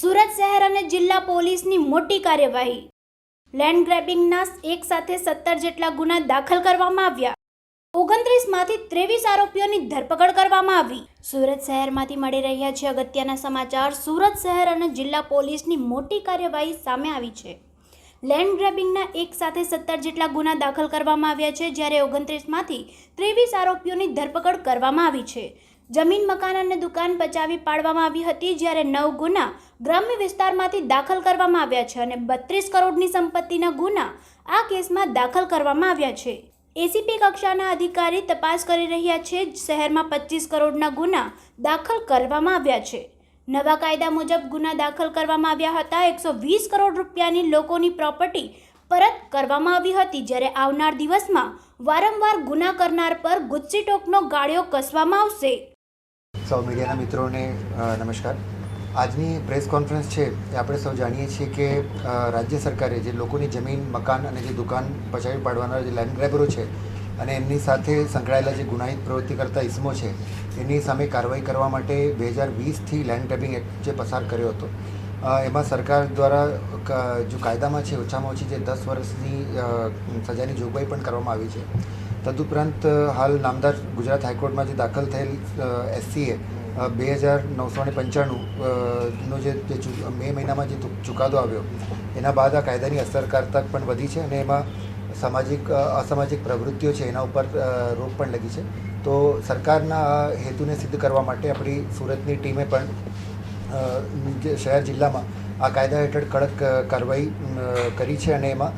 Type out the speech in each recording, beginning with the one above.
સુરત શહેર અને જિલ્લા પોલીસની મોટી કાર્યવાહી. લેન્ડ ગ્રેબિંગના એક સાથે સત્તર જેટલા ગુના દાખલ કરવામાં આવ્યા. ઓગણત્રીસમાંથી ત્રેવીસ આરોપીઓની ધરપકડ કરવામાં આવી. સુરત શહેરમાંથી મળી રહ્યા છે અગત્યના સમાચાર. સુરત શહેર અને જિલ્લા પોલીસની મોટી કાર્યવાહી સામે આવી છે. લેન્ડ ગ્રેબિંગના એક સાથે સત્તર જેટલા ગુના દાખલ કરવામાં આવ્યા છે, જ્યારે ઓગણત્રીસમાંથી ત્રેવીસ આરોપીઓની ધરપકડ કરવામાં આવી છે. જમીન, મકાન અને દુકાન બચાવી પાડવામાં આવી હતી જ્યારે નવ ગુના ગ્રામ્ય વિસ્તારમાંથી દાખલ કરવામાં આવ્યા છે અને બત્રીસ કરોડની સંપત્તિના ગુના આ કેસમાં દાખલ કરવામાં આવ્યા છે. એસીપી કક્ષાના અધિકારી તપાસ કરી રહ્યા છે શહેરમાં પચીસ કરોડના ગુના દાખલ કરવામાં આવ્યા છે. નવા કાયદા મુજબ ગુના દાખલ કરવામાં આવ્યા હતા. એકસો વીસ કરોડ રૂપિયાની લોકોની પ્રોપર્ટી પરત કરવામાં આવી હતી જ્યારે આવનાર દિવસમાં વારંવાર ગુના કરનાર પર ગુસ્સી ટોકનો ગાળિયો કસવામાં આવશે. સૌ મીડિયાના મિત્રોને નમસ્કાર. આજની પ્રેસ કોન્ફરન્સ છે એ આપણે સૌ જાણીએ છીએ કે રાજ્ય સરકારે જે લોકોની જમીન, મકાન અને જે દુકાન પચાવી પાડવાના જે લેન્ડ ગ્રેબરો છે અને એમની સાથે સંકળાયેલા જે ગુનાહિત પ્રવૃત્તિ કરતા ઇસમો છે, એની સામે કાર્યવાહી કરવા માટે બે હજાર વીસથી લેન્ડ ગ્રેબિંગ એક્ટ જે પસાર કર્યો હતો. એમાં સરકાર દ્વારા જો કાયદામાં છે, ઓછામાં ઓછી જે દસ વર્ષની સજાની જોગવાઈ પણ કરવામાં આવી છે. તદુપરાંત હાલ નામદાર ગુજરાત હાઈકોર્ટમાં જે દાખલ થયેલ એસસીએ બે હજાર નવસો ને પંચાણું નો જે મે મહિનામાં જે ચુકાદો આવ્યો, એના બાદ આ કાયદાની અસરકારતા પણ વધી છે અને એમાં સામાજિક અસામાજિક પ્રવૃત્તિઓ છે એના ઉપર રોક પણ લગી છે. તો સરકારના હેતુને સિદ્ધ કરવા માટે આપણી સુરતની ટીમે પણ શહેર જિલ્લામાં આ કાયદા હેઠળ કડક કાર્યવાહી કરી છે અને એમાં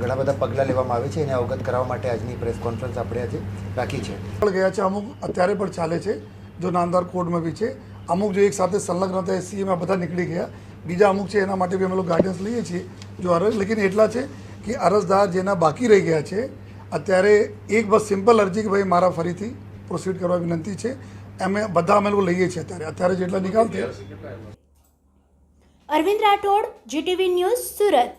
ઘણા બધા પગલાં લેવામાં આવે છે એને અવગત કરાવવા માટે આજની પ્રેસ કોન્ફરન્સ આપણે આજે રાખી છે. ગયા છે અમુક, અત્યારે પણ ચાલે છે, જો નામદાર કોર્ટમાં બી છે. અમુક જો એક સાથે સંલગ્ન હતા એ સીએમાં બધા નીકળી ગયા. બીજા અમુક છે, એના માટે બી અમે લોકો ગાઈડન્સ લઈએ છીએ, જો અરજ. લેકિન એટલા છે કે અરજદાર જેના બાકી રહી ગયા છે, અત્યારે એક બસ સિમ્પલ અરજી કે ભાઈ મારા ફરીથી પ્રોસીડ કરવા વિનંતી છે. અમે બધા અમે લોકો લઈએ છીએ અત્યારે. અત્યારે જેટલા નિકાલ અરવિંદ રાઠોડ, જીટીવી ન્યૂઝ, સુરત.